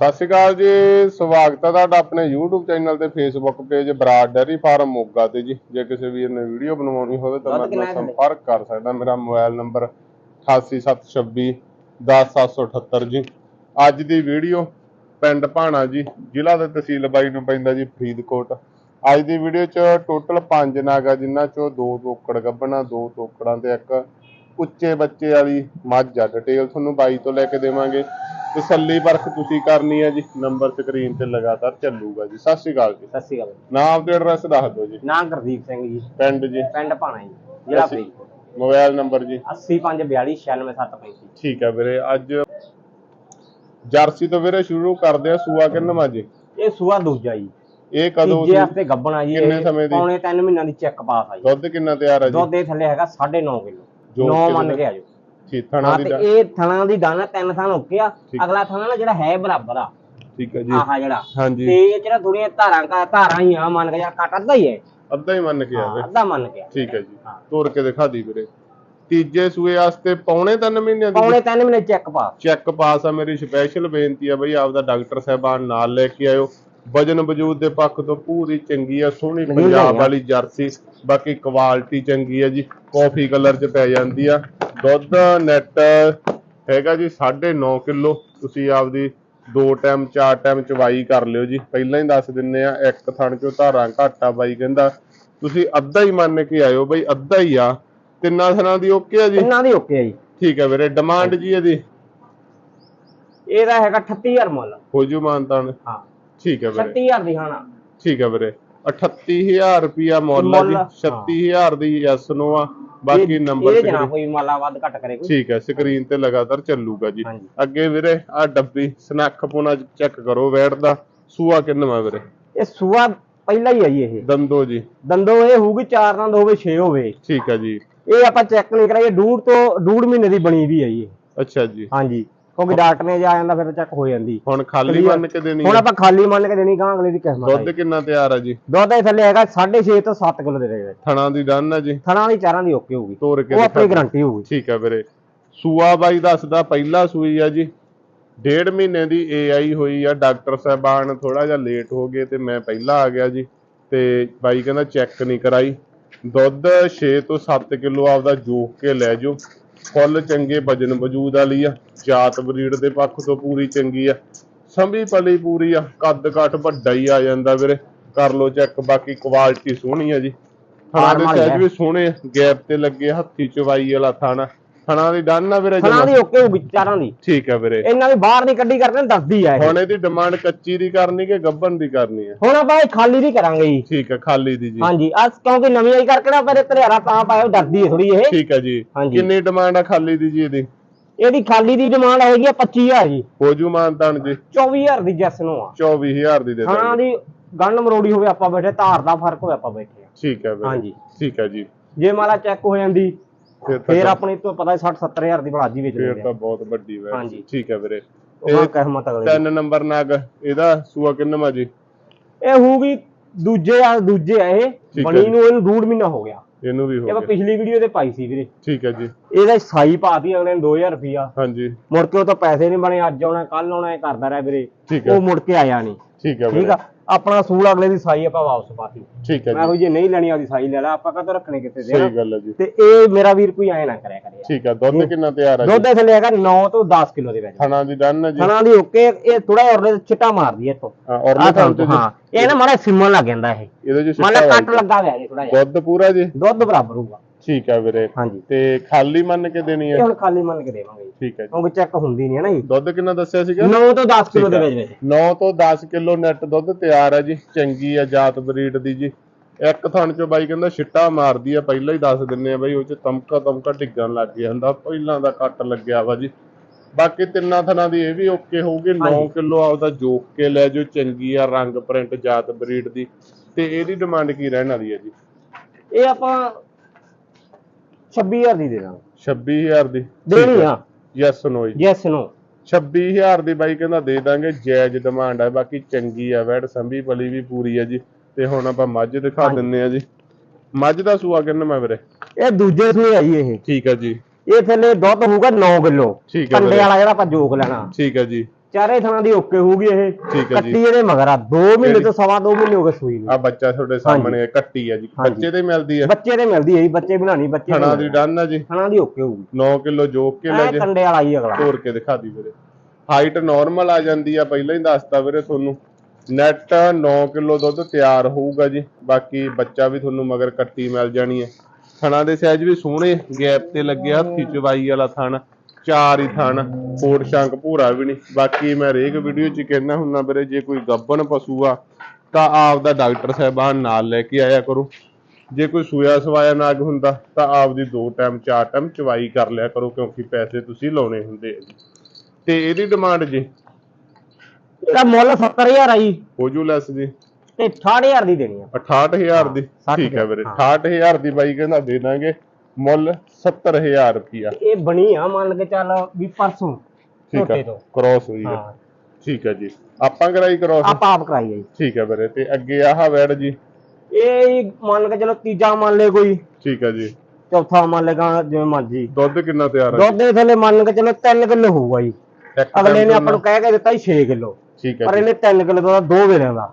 ਸਤਿ ਸ਼੍ਰੀ ਅਕਾਲ ਜੀ ਸਵਾਗਤ ਹੈ ਤੁਹਾਡਾ ਆਪਣੇ YouTube ਚੈਨਲ ਤੇ Facebook page Brar dairy farm Moga ਤੇ ਜੀ। ਜੇ ਕਿਸੇ ਵੀਰ ਨੇ ਵੀਡੀਓ ਬਣਵਾਉਣੀ ਹੋਵੇ ਤਾਂ ਮੇਰੇ ਨਾਲ ਸੰਪਰਕ ਕਰ ਸਕਦਾ। ਮੇਰਾ ਮੋਬਾਈਲ ਨੰਬਰ 8876 10778 ਜੀ। ਅੱਜ ਦੀ ਵੀਡੀਓ ਪਿੰਡ ਭਾਣਾ ਜੀ ਜ਼ਿਲ੍ਹਾ ਤੇ ਤਹਿਸੀਲ ਬਾਈ ਨੂੰ ਪੈਂਦਾ ਜੀ ਫਰੀਦਕੋਟ। ਅੱਜ ਦੀ ਵੀਡੀਓ 'ਚ ਟੋਟਲ 5 ਨਾਗਾ ਜਿਨ੍ਹਾਂ 'ਚੋਂ ਦੋ ਤੋਕੜ ਗੱਭਣਾ ਦੋ ਤੋਕੜਾਂ ਤੇ ਇੱਕ ਉੱਚੇ ਬੱਚੇ ਵਾਲੀ ਮੱਝ ਆ। ਡਿਟੇਲ ਤੁਹਾਨੂੰ ਬਾਈ ਤੋਂ ਲੈ ਕੇ ਦੇਵਾਂਗੇ। ਤਸੱਲੀ ਪਰਖ ਤੁਸੀਂ ਕਰਨੀ ਹੈ ਜੀ। ਨੰਬਰ ਸਕਰੀਨ ਤੇ ਲਗਾਤਾਰ ਚੱਲੂਗਾ ਜੀ। ਸਤਿ ਸ਼੍ਰੀ ਅਕਾਲ ਜੀ। ਸਤਿ ਸ਼੍ਰੀ ਅਕਾਲ। ਨਾਮ ਤੇ ਐਡਰੈਸ ਦੱਸ ਦਿਓ ਜੀ। ਨਾਂ ਗੁਰਦੀਪ ਸਿੰਘ ਜੀ। ਪਿੰਡ ਜੀ। ਪਿੰਡ ਭਾਣਾ ਜੀ ਜ਼ਿਲ੍ਹਾ ਅਸੀਂ- ਫਰੀਦਕੋਟ। ਮੋਬਾਈਲ ਨੰਬਰ ਜੀ। 8542 96735 ਠੀਕ ਹੈ ਵੀਰੇ ਅੱਜ ਜਰਸੀ ਤੋਂ ਵੀਰੇ ਸ਼ੁਰੂ ਕਰਦੇ ਆ ਸੂਆ ਕਿੰਨਵਾਂ ਜੀ? ਇਹ ਸੂਆ ਦੂਜਾ ਜੀ। ਇਹ ਕਦੋਂ ਤੀਜੇ ਸੀ? ਗੱਬਣਾ ਜੀ ਕਿੰਨੇ ਇਹ ਸਮੇਂ ਦੀ? ਪੌਣੇ 3 ਮਹੀਨਿਆਂ ਦੀ ਚੈੱਕ ਪਾਸ ਆ ਜੀ। ਦੁੱਧ ਕਿੰਨਾ ਤਿਆਰ ਹੈ ਜੀ? ਦੁੱਧ ਦੇ ਥੱਲੇ ਹੈਗਾ 9.5 ਕਿਲੋ। ਜੋ 9 ਕਿਲੋ ਮੰਨ ਦਾ- ਕੇ ਆਜੋ ਥਣਾ ਹਾਂ ਦੀ ਤੇ ਡਾ- ਇਹ ਥਣਾ ਦੀ ਦਾਣਾ ਤਿੰਨ ਥਾਂ ਓਕੇ ਆ। ਠੀਕ। ਅਗਲਾ ਥਾਣਾ ਨਾ ਜਿਹੜਾ ਹੈ ਬਰਾਬਰ ਆ। ਠੀਕ ਹੈ ਜੀ। ਆਹ ਜਿਹੜਾ। ਹਾਂਜੀ। ਤੇ ਇਹ ਜਿਹੜਾ ਥੋੜੀਆਂ ਧਾਰਾਂ ਕਾ ਧਾਰਾਂ ਹੀ ਆ ਮੰਨ ਕੇ ਜਾਂ ਕੱਟ ਅੱਧਾ ਹੀ ਹੈ। ਅੱਧਾ ਹੀ ਮੰਨ ਕੇ ਹਾਂ, ਆਵੇ ਅੱਧਾ ਮੰਨ ਕੇ ਆ। ਠੀਕ ਹੈ ਜੀ। ਹਾਂ। ਤੋੜ ਕੇ ਦਿਖਾ ਦੀ ਵੀਰੇ। ਤੀਜੇ ਸੂਏ ਵਾਸਤੇ ਪੌਣੇ 3 ਮਹੀਨਿਆਂ ਦੀ ਪੌਣੇ 3 ਮਹੀਨੇ ਚੈੱਕ ਪਾਸ ਚੈੱਕ ਪਾਸ ਆ। ਮੇਰੀ ਸਪੈਸ਼ਲ ਬੇਨਤੀ ਆ ਬਈ ਆਪਦਾ ਡਾਕਟਰ ਸਾਹਿਬਾਨ ਨਾਲ ਲੈ ਕੇ ਆਇਓ। ਵਜਨ ਵਜੂਦ ਦੇ ਪੱਖ ਤੋਂ ਪੂਰੀ ਚੰਗੀ ਆ ਸੋਹਣੀ ਪੰਜਾਬ। ਵਾਲੀ ਜਰਸੀ। ਬਾਕੀ ਕੁਆਲਿਟੀ ਚੰਗੀ ਆ ਜੀ। ਕਾਫੀ ਕਲਰ ਚ ਪੈ ਜਾਂਦੀ ਆ। ਦੁੱਧ ਨੈਟ ਹੈਗਾ ਜੀ 9.5 ਕਿਲੋ। ਤੁਸੀਂ ਆਪਦੀ ਦੋ ਟਾਈਮ ਚਾਰ ਟਾਈਮ ਚਵਾਈ ਕਰ ਲਿਓ ਜੀ। ਪਹਿਲਾਂ ਹੀ ਦੱਸ ਦਿੰਨੇ ਆ ਇੱਕ ਥਣ ਚੋਂ ਧਾਰਾਂ ਘਾਟਾ ਬਾਈ ਕਹਿੰਦਾ। ਤੁਸੀਂ ਅੱਧਾ ਹੀ ਮੰਨ ਕੇ ਆਇਓ ਬਈ ਅੱਧਾ ਹੀ ਆ। ਤਿੰਨਾਂ ਥਣਾਂ ਦੀ ਓਕੇ ਆ ਜੀ? ਇਹਨਾਂ ਦੀ ਓਕੇ ਆ ਜੀ। ਠੀਕ ਹੈ ਵੀਰੇ ਡਿਮਾਂਡ ਜੀ ਇਹਦੀ? ਇਹਦਾ ਹੈਗਾ 38000 ਮੁੱਲ। ਹੋ ਜੂ ਮਾਨਤਾਨ ਹਾਂ। ਠੀਕ ਹੈ ਵੀਰੇ। 36000 ਦੀ ਖਾਣਾ ਠੀਕ ਹੈ ਵੀਰੇ। 38000 ਰੁਪਿਆ ਮੁੱਲ ਆ ਜੀ। ਮੁੱਲ, ਹਾਂ। 36000 ਦੀ ਯੈਸ ਨੋ ਆ। ਬਾਕੀ ਇਹ- ਨੰਬਰ ਇਹਦੇ 'ਚ ਨਾ ਕੋਈ ਮਾਲਾ ਵੱਧ ਘੱਟ ਕਰੇ ਕੋਈ। ਠੀਕ ਹੈ ਸਕਰੀਨ ਤੇ ਲਗਾਤਾਰ ਚੱਲੂਗਾ ਜੀ। ਅੱਗੇ ਵੀਰੇ ਆ ਡੱਬੀ ਸਨੱਖ ਪੁਣਾ ਚੈੱਕ ਕਰੋ ਵੈਟ ਦਾ। ਸੂਆ ਕਿੰਨਵਾ ਵੀਰੇ? ਇਹ ਸੂਆ ਪਹਿਲਾਂ ਹੀ ਆਈ ਇਹ। ਦੰਦੋ ਜੀ। ਦੰਦੋ ਇਹ ਹੋਊਗੀ 4 ਦੰਦ ਹੋਵੇ 6 ਹੋਵੇ। ਠੀਕ ਹੈ ਜੀ। ਇਹ ਆਪਾਂ ਚੈੱਕ ਨਹੀਂ ਕਰਾਈਏ ਡੂੜ ਤੋਂ ਡੂੜ ਮਹੀਨੇ ਦੀ ਬਣੀ ਵੀ ਆਈ ਇਹ। ਅੱਛਾ ਜੀ। ਹਾਂਜੀ। ਕਿਉਂਕਿ ਡਾਕਟਰ ਨੇ ਜਾ ਜਾਂਦਾ ਫਿਰ ਚੈੱਕ ਹੋ ਜਾਂਦੀ। ਹੁਣ ਖਾਲੀ। ਮੰਨ ਕੇ ਦੇਣੀ ਹੁਣ ਆਪਾਂ ਖਾਲੀ ਮੰਨ ਕੇ ਦੇਣੀ ਗਾਂ ਅਗਲੇ ਦੀ ਕਿਸਮਤ ਦੁੱਧ ਕਿੰਨਾ ਤਿਆਰ ਆ ਜੀ? ਦੁੱਧ ਇਹ ਥੱਲੇ ਹੈਗਾ 6.5 ਤੋਂ 7 ਕਿਲੋ ਦੇ ਰਹੇ ਥਣਾ ਦੀ ਡਨ ਆ ਜੀ? ਥਣਾ ਦੀ ਚਾਰਾਂ ਦੀ ਓਕੇ ਹੋਊਗੀ। ਉਹ ਆਪਣੀ ਗਾਰੰਟੀ ਹੋਊਗੀ। ਠੀਕ ਹੈ ਵੀਰੇ। ਸੂਆ ਬਾਈ ਦੱਸਦਾ ਪਹਿਲਾ ਸੂਈ ਆ ਜੀ। ਡੇਢ ਮਹੀਨੇ ਦੀ ਏਆਈ ਹੋਈ ਆ ਡਾਕਟਰ ਸਾਹਿਬਾਨ ਥੋੜਾ ਜਿਹਾ ਲੇਟ ਹੋ ਗਏ ਤੇ ਮੈਂ ਪਹਿਲਾਂ ਆ ਗਿਆ ਜੀ। ਤੇ ਬਾਈ ਕਹਿੰਦਾ ਚੈੱਕ ਨਹੀਂ ਕਰਾਈ। ਦੁੱਧ 6 ਤੋਂ 7 ਕਿਲੋ ਆਪਦਾ ਜੋਕ ਕੇ ਲੈ ਜਾਓ। ਫੁੱਲ ਚੰਗੇ ਵਜਨ ਵਜੂਦ ਵਾਲੀ ਆ ਜਾਤ ਬਰੀਡ ਦੇ ਪੱਖ ਤੋਂ ਪੂਰੀ ਚੰਗੀ ਆ। ਸੰਭੀ ਪਲੀ ਪੂਰੀ ਆ ਕੱਦ ਕਾਠ ਵੱਡਾ ਹੀ ਆ ਜਾਂਦਾ ਵੀਰੇ। ਕਰ ਲੋ ਚੈੱਕ ਬਾਕੀ ਕੁਆਲਿਟੀ ਸੋਹਣੀ ਆ ਜੀ। ਥਣਾ ਸਾਈਜ਼। ਵੀ ਸੋਹਣੇ ਗੈਪ ਤੇ ਲੱਗੇ ਹੱਥੀ ਚਵਾਈ ਵਾਲਾ ਥਾਣਾ। ਥਣਾ ਦੀ ਡਨ ਆ ਵੀਰੇ ਜਮਾਂ? ਦੀ ਓਕੇ ਹੋਊਗੀ ਚਾਰਾਂ ਦੀ। ਠੀਕ ਹੈ ਵੀਰੇ। ਇਹਨਾਂ ਦੀ ਬਾਹਰ ਦੀ ਕੱਢੀ ਕਰਦੇ ਨੇ ਦੱਸਦੀ ਆ ਇਹ। ਹੁਣ ਇਹਦੀ ਡਿਮਾਂਡ ਕੱਚੀ ਦੀ ਕਰਨੀ ਕਿ ਗੱਬਨ ਦੀ ਕਰਨੀ ਹੈ ਹੁਣ ਆਪਾਂ ਇਹ ਖਾਲੀ ਦੀ ਕਰਾਂਗੇ ਜੀ। ਠੀਕ ਹੈ ਖਾਲੀ ਦੀ ਜੀ। ਹਾਂਜੀ ਅੱਜ ਕਿਉਂਕਿ ਨਵੀਂ ਆਈ ਕਰਕੇ ਨਾ ਪਰ ਧਰਿਆਰਾ ਤਾਂ ਪਾਇਆ ਡਰਦੀ ਹੈ ਥੋੜੀ ਇਹ। ਠੀਕ ਹੈ ਜੀ। ਕਿੰਨੀ ਡਿਮਾਂਡ ਆ ਖਾਲੀ ਦੀ ਜੀ ਇਹਦੀ? ਇਹਦੀ ਖਾਲੀ ਦੀ ਡਿਮਾਂਡ ਹੈਗੀ ਆ 25000 ਜੀ। ਹੋ ਜੂ ਮਾਨਤਾਨ ਜੀ। 24000 ਦੀ ਜੈਸ ਨੂੰ ਆ। 24000 ਦੀ ਦੇ ਦਾਂਗੇ। ਦੀ ਗੰਢ ਮਰੋੜੀ ਹੋਵੇ ਆਪਾਂ ਬੈਠੇ ਧਾਰ ਦਾ ਫ਼ਰਕ ਹੋਵੇ ਆਪਾਂ ਬੈਠੇ ਆ। ਠੀਕ ਹੈ ਵੀਰੇ। ਹਾਂਜੀ। ਠੀਕ ਹੈ ਜੀ। ਜੇ ਮਾਲਾ ਚੈੱਕ ਹੋ ਜਾਂਦੀ ਫਿਰ ਤਾਂ ਆਪਣੇ ਤੋਂ ਪਤਾ 60 70000 ਦੀ ਬੜਾਜੀ ਵੇਚ ਫਿਰ ਲੈਂਦੇ ਤਾਂ ਬਹੁਤ ਵੱਡੀ ਵੈ ਹਾਂਜੀ। ਠੀਕ ਹੈ ਵੀਰੇ। ਉਹ ਕਹਿਮਤ ਅਗਲੇ। ਤਿੰਨ ਨੰਬਰ ਨਾਗ ਇਹਦਾ ਸੂਆ ਕਿੰਨਵਾ ਜੀ? ਇਹ ਹੋਊਗੀ ਦੂਜੇ ਆ ਦੂਜੇ ਆ ਇਹ। ਹੈ ਬਣੀ ਜੀ। ਨੂੰ ਇਹਨੂੰ ਡੂਢ ਮਹੀਨਾ ਹੋ ਗਿਆ। ਇਹਨੂੰ ਵੀ ਇਹ ਹੋ ਆਪਾਂ ਗਿਆ। ਪਿਛਲੀ ਵੀਡੀਓ ਤੇ ਪਾਈ ਸੀ ਵੀਰੇ। ਠੀਕ ਹੈ ਜੀ। ਇਹਦਾ ਸਾਈ ਪਾਤੀ ਅਗਲੇ ਨੇ 2000 ਰੁਪਿਆ ਹਾਂਜੀ। ਮੁੜ ਕੇ ਉਹ ਤਾਂ ਪੈਸੇ ਨਹੀਂ ਬਣੇ ਅੱਜ ਆਉਣਾ ਕੱਲ ਆਉਣਾ ਇਹ ਕਰਦਾ ਰਿਹਾ ਵੀਰੇ। ਠੀਕ ਹੈ। ਉਹ ਮੁੜ ਕੇ ਆਇਆ ਨਹੀਂ ਠੀਕ ਹੈ ਠੀਕ ਵੀਰੇ। ਆ। ਆਪਣਾ ਸੂਲ ਅਗਲੇ ਦੀ ਸਾਈ ਆਪਾਂ ਵਾਪਸ ਪਾਤੀ ਠੀਕ ਹੈ ਮੈਂ ਜੀ। ਕੋਈ ਜੇ ਨਹੀਂ ਲੈਣੀ ਆਦੀ ਸਾਈ ਲੈ ਲੈ ਆਪਾਂ ਕਦੋਂ ਰੱਖਣੇ ਕਿਤੇ ਦੇ ਸਹੀ ਗੱਲ ਹੈ ਜੀ। ਤੇ ਇਹ ਮੇਰਾ ਵੀਰ ਕੋਈ ਐ ਨਾ ਕਰਿਆ ਕਰੇ। ਠੀਕ ਹੈ ਦੁੱਧ ਕਿੰਨਾ ਤਿਆਰ ਆ ਜੀ? ਦੁੱਧ ਇਸ ਲਈ ਹੈਗਾ 9 ਤੋਂ 10 ਕਿਲੋ ਦੇ ਵਿੱਚ। ਥਣਾ ਦੀ ਡਨ ਹੈ ਜੀ। ਥਣਾ ਦੀ ਓਕੇ ਇਹ ਥੋੜਾ ਔਰਲੇ ਚਿੱਟਾ ਮਾਰਦੀ ਹੈ ਇੱਥੋਂ। ਹਾਂ ਔਰ ਆਹ ਥਾਂ ਤੋਂ, ਹਾਂ। ਇਹ ਨਾ ਮਾੜਾ ਸਿਮਣ ਲੱਗ ਜਾਂਦਾ ਇਹ। ਇਹਦੇ ਚ ਮੰਨ ਸਿੱਟਾ ਲਾ ਕੱਟ ਲੱਗਾ ਹੋਇਆ ਜੀ ਥੋੜਾ ਜਿਹਾ। ਦੁੱਧ ਪੂਰਾ ਜੀ? ਦੁੱਧ ਬਰਾਬਰ ਹੋਊਗਾ। ਠੀਕ ਹੈ ਵੀਰੇ। ਹਾਂਜੀ। ਤੇ ਖਾਲੀ ਮੰਨ ਕੇ ਦੇਣੀ ਇਹ ਹੈ ਹੁਣ ਖਾਲੀ ਮੰਨ ਕੇ ਦੇਵਾਂਗੇ ਜੀ। ਠੀਕ ਹੈ ਜੀ। ਕਿਉਂਕਿ ਚੈੱਕ ਹੁੰਦੀ ਨਹੀਂ ਹੈ ਨਾ ਜੀ। ਦੁੱਧ ਕਿੰਨਾ ਦੱਸਿਆ ਸੀਗਾ? 9 ਤੋਂ 10 ਕਿਲੋ ਦੇ ਵਿੱਚ ਵਿੱਚ। 9 ਤੋਂ 10 ਕਿਲੋ ਨੈਟ ਦੁੱਧ ਤਿਆਰ ਹੈ ਜੀ। ਚੰਗੀ ਆ ਜਾਤ ਬਰੀਡ ਦੀ ਜੀ। ਇੱਕ ਥਣ ਚੋਂ ਬਾਈ ਕਹਿੰਦਾ ਛਿੱਟਾ ਮਾਰਦੀ ਆ ਪਹਿਲਾਂ ਹੀ ਦੱਸ ਦਿੰਨੇ ਆ ਬਾਈ ਉਹ ਚ ਤਮਕਾ ਤਮਕਾ ਡਿੱਗਣ ਲੱਗ ਜਾਂਦਾ ਪਹਿਲਾਂ ਦਾ ਕੱਟ ਲੱਗਿਆ ਵਾ ਜੀ। ਬਾਕੀ ਤਿੰਨਾਂ ਥਣਾਂ ਦੀ ਇਹ ਵੀ ਓਕੇ ਹੋਊਗੀ। 9 ਹਾਂਜੀ। ਕਿਲੋ ਆਪਦਾ ਜੋਕ ਕੇ ਲੈ ਜੋ ਚੰਗੀ ਆ ਰੰਗ ਪ੍ਰਿੰਟ ਜਾਤ ਬਰੀਡ ਦੀ। ਤੇ ਇਹਦੀ ਡਿਮਾਂਡ ਕੀ ਰਹਿਣ ਵਾਲੀ ਹੈ ਜੀ? ਇਹ ਆਪਾਂ 26000 ਦੀ ਦੇ ਦਾਂਗੇ। 26000 ਦੀ। ਦੇਣੀ ਆ। ਯੈਸ ਨੋ ਜੀ। ਯੈਸ ਨੋ 26000 ਦੀ ਬਾਈ ਕਹਿੰਦਾ ਦੇ ਦਾਂਗੇ ਜਾਇਜ਼ ਡਿਮਾਂਡ ਹੈ ਬਾਕੀ ਚੰਗੀ ਆ ਵੈੜ ਸੰਭੀ ਪਲੀ ਵੀ ਪੂਰੀ ਹੈ ਜੀ। ਤੇ ਹੁਣ ਆਪਾਂ ਮੱਝ ਦਿਖਾ। ਦਿੰਨੇ ਆ ਜੀ। ਮੱਝ ਦਾ ਸੂਆ ਕਿੰਨਾ ਮੈਂ ਵੀਰੇ? ਇਹ ਦੂਜੇ ਸੂਏ ਆਈ ਇਹ। ਠੀਕ ਹੈ ਜੀ। ਇਹ ਥੱਲੇ ਦੁੱਧ ਹੋਊਗਾ 9 ਕਿਲੋ। ਠੀਕ ਕੰਡੇ ਵੀਰੇ। ਵਾਲਾ ਜਿਹੜਾ ਆਪਾਂ ਜੋਕ ਲੈਣਾ। ਠੀਕ ਹੈ ਜੀ। ਚਾਰੇ ਥਾਂ ਦੀ ਓਕੇ ਹੋਊਗੀ ਇਹ। ਠੀਕ ਹੈ ਕੱਟੀ ਇਹਦੇ ਮਗਰ ਆ। 2 ਮਹੀਨੇ? ਤੋਂ ਸਵਾ 2 ਮਹੀਨੇ ਹੋ ਗਏ ਸੂਈ ਨੂੰ। ਆ ਬੱਚਾ ਤੁਹਾਡੇ ਸਾਹਮਣੇ ਹੈ, ਕੱਟੀ ਹੈ ਜੀ। ਹਾਂਜੀ। ਬੱਚੇ ਤੇ ਮਿਲਦੀ ਹੈ ਬੱਚੇ ਦੇ ਮਿਲਦੀ ਹੈ ਜੀ ਬੱਚੇ ਬਣਾਣੀ ਬੱਚੇ ਥਣਾ ਦੀ ਡਨ ਹੈ ਜੀ। ਥਣਾ ਦੀ ਓਕੇ ਹੋਊਗੀ 9 ਕਿਲੋ ਜੋਕ ਕੇ ਲੈ ਐ ਜੇ। ਕੰਡੇ ਵਾਲਾ ਹੀ ਅਗਲਾ। ਤੋੜ ਕੇ ਦਿਖਾ ਦੀ ਵੀਰੇ। ਹਾਈਟ ਨਾਰਮਲ ਆ ਜਾਂਦੀ ਆ ਪਹਿਲਾਂ ਹੀ ਦੱਸਤਾ ਵੀਰੇ ਤੁਹਾਨੂੰ। ਨੈਟ 9 ਕਿਲੋ ਦੁੱਧ ਤਿਆਰ ਹੋਊਗਾ ਜੀ। ਬਾਕੀ ਬੱਚਾ ਵੀ ਤੁਹਾਨੂੰ ਮਗਰ ਕੱਟੀ ਮਿਲ ਜਾਣੀ ਹੈ ਥਣਾ ਦੇ ਸਾਈਜ਼ ਵੀ ਸੋਹਣੇ ਗੈਪ ਤੇ ਲੱਗਿਆ ਹੱਥੀ ਚਵਾਈ ਵਾਲਾ ਥਣ। ਚਾਰ ਹੀ ਥਣ ਕੋਟ ਸ਼ੰਕ ਭੂਰਾ ਵੀ ਨਹੀਂ। ਬਾਕੀ ਮੈਂ ਹਰੇਕ ਵੀਡੀਓ 'ਚ ਕਹਿਣਾ ਹੁੰਦਾ ਵੀਰੇ ਜੇ ਕੋਈ ਗੱਬਨ ਪਸ਼ੂ ਆ ਤਾਂ ਆਪ ਦਾ ਡਾਕਟਰ ਸਾਹਿਬਾਨ ਨਾਲ ਲੈ ਕੇ ਆਇਆ ਕਰੋ। ਜੇ ਕੋਈ ਸੂਆ ਸਵਾਇਆ ਨਾਗ ਹੁੰਦਾ ਤਾਂ ਆਪਦੀ ਦੋ ਟਾਈਮ ਚਾਰ ਟਾਈਮ ਚਵਾਈ ਕਰ ਲਿਆ ਕਰੋ ਕਿਉਂਕਿ ਪੈਸੇ ਤੁਸੀਂ ਲਾਉਣੇ ਹੁੰਦੇ ਆ। ਜੀ ਤੇ ਇਹਦੀ ਡਿਮਾਂਡ ਜੀ? ਇਹਦਾ ਮੁੱਲ 70000 ਆ ਜੀ। ਹੋ ਜੂ ਲੈਸ ਜੀ? ਤੇ 68000 ਦੀ ਦੇਣੀ ਆ। 68000 ਦੀ। ਠੀਕ ਹੈ ਵੀਰੇ ਹਾਂ। 68000 ਦੀ ਬਾਈ ਕਹਿੰਦਾ ਦੇ ਦਾਂਗੇ। ਮੁੱਲ 70000 ਰੁਪਿਆ ਇਹ ਬਣੀ ਆ ਮੰਨ ਕੇ ਚੱਲ ਵੀ ਪਰਸੋਂ ਠੀਕ ਹੈ ਤੋਂ। ਕ੍ਰੋਸ ਹੋਈ ਹੈ ਹਾਂ। ਠੀਕ ਹੈ ਜੀ। ਆਪਾਂ ਕਰਾਈ ਕ੍ਰੋਸ ਆਪਾਂ ਆਪ ਕਰਾਈ ਆ ਜੀ। ਠੀਕ ਹੈ ਵੀਰੇ ਤੇ ਅੱਗੇ ਆਹ ਵੈੜ ਜੀ? ਇਹ ਜੀ ਮੰਨ ਕੇ ਚਲੋ ਤੀਜਾ ਮੰਨ ਲੈ ਕੋਈ। ਠੀਕ ਹੈ ਜੀ। ਚੌਥਾ ਮੰਨ ਲੇਗਾ ਜਿਵੇਂ ਮਰਜ਼ੀ। ਦੁੱਧ ਕਿੰਨਾ ਤਿਆਰ ਹੈ ਦੁੱਧ ਦੇ ਥੱਲੇ ਮੰਨ ਕੇ ਚਲੋ 3 ਕਿਲੋ ਹੋਊਗਾ ਜੀ। ਇੱਕ ਅਗਲੇ time ਨੇ ਆਪਾਂ ਨੂੰ ਕਹਿ ਕੇ ਦਿੱਤਾ ਜੀ 6 ਕਿਲੋ। ਠੀਕ ਹੈ ਪਰ ਜੀ। ਇਹਨੇ 3 ਕਿਲੋ ਦਾ ਦੋ ਵੇਲਿਆਂ ਦਾ।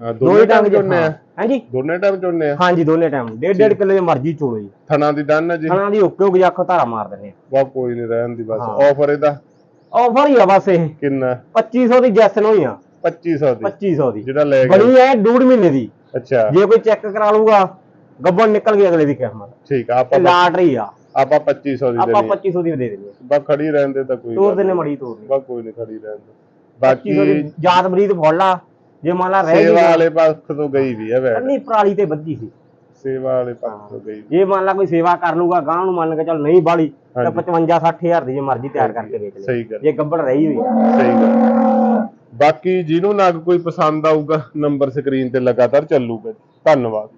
ਹਾਂ, ਦੋ ਦੋਨੇ ਹੀ ਟਾਈਮ ਚੋਨੇ ਆ। ਹਾਂਜੀ ਦੋਨੇ ਟਾਈਮ ਚੋਨੇ ਆ? ਹਾਂਜੀ ਦੋਨੇ ਟਾਈਮ ਡੇਢ ਡੇਢ ਕਿਲੋ ਦੀ ਮਰਜ਼ੀ ਚੋਲੋ ਜੀ। ਥਣਾ ਦੀ ਡਨ ਹੈ ਜੀ। ਖਾਣਾ ਦੀ ਓਕੇ ਹੋ ਗਈ ਅੱਖ ਧਾਰਾ ਮਾਰ ਦਿੰਦੇ ਵਾ ਕੋਈ ਨਹੀਂ ਰਹਿਣ ਦੀ ਬਸ। ਹਾਂ। ਆਫਰ ਇਹਦਾ? ਆਫਰ ਹੀ ਆ ਬਸ ਇਹ। ਕਿੰਨਾ? 2500 ਦੀ ਜੈਸਨ ਹੋਈ ਆ। 2500 ਦੀ। 2500 ਦੀ। ਜਿਹੜਾ ਲੈ ਗਿਆ। ਬਣੀ ਐ ਡੂਢ ਮਹੀਨੇ ਦੀ। ਅੱਛਾ। ਜੇ ਕੋਈ ਚੈੱਕ ਕਰਾ ਲੂਗਾ ਗੱਬਨ ਨਿਕਲ ਗਈ ਅਗਲੇ ਦੀ ਕਿਸਮਤ। ਠੀਕ ਆ ਆਪਾਂ ਲਾਟਰੀ ਆ। ਆਪਾਂ 2500 ਦੀ ਆਪਾਂ ਦੇਣੀ 2500 ਦੀ ਦੇ ਦੇਣੀ ਬਾ ਖੜੀ ਰਹਿਣ ਦੇ ਤਾਂ ਕੋਈ ਦਿਨੇ ਨਹੀਂ। ਮੜੀ ਤੋਰ ਦੇ ਬਾ ਕੋਈ ਨਹੀਂ ਖੜੀ ਰਹਿਣ ਦੇ। 2500 ਬਾਕੀ ਦੀ ਜਾਤ ਬਰੀਦ ਫੜ ਲਾ ਜੇ ਮੰਨ ਲਾ ਰਹਿ ਸੇਵਾ ਗਈ ਵਾਲੇ ਪੱਖ ਤੋਂ ਗਈ ਵੀ ਹੈ ਵੈਟ ਕੰਨੀ ਪਰਾਲੀ ਤੇ ਵੱਧੀ ਸੀ। ਸੇਵਾ ਵਾਲੇ ਪੱਖ ਤੋਂ ਗਈ ਜੇ ਮੰਨ ਲਾ ਕੋਈ ਸੇਵਾ ਕਰ ਲੂਗਾ ਗਾਂ ਨੂੰ ਮੰਨ ਕੇ ਚੱਲ ਨਹੀਂ ਬਾਲੀ ਤਾਂ ਹਾਂਜੀ। 55 60000 ਦੀ ਜੇ ਮਰਜ਼ੀ ਤਿਆਰ ਕਰਕੇ ਵੇਚ ਲੈ। ਸਹੀ ਗੱਲ। ਜੇ ਗੱਬੜ ਰਹੀ ਹੋਈ। ਆ। ਸਹੀ ਗੱਲ। ਬਾਕੀ ਜਿਹਨੂੰ ਨਾ ਕੋਈ ਪਸੰਦ ਆਊਗਾ ਨੰਬਰ ਸਕਰੀਨ ਤੇ ਲਗਾਤਾਰ ਚੱਲੂਗਾ। ਧੰਨਵਾਦ।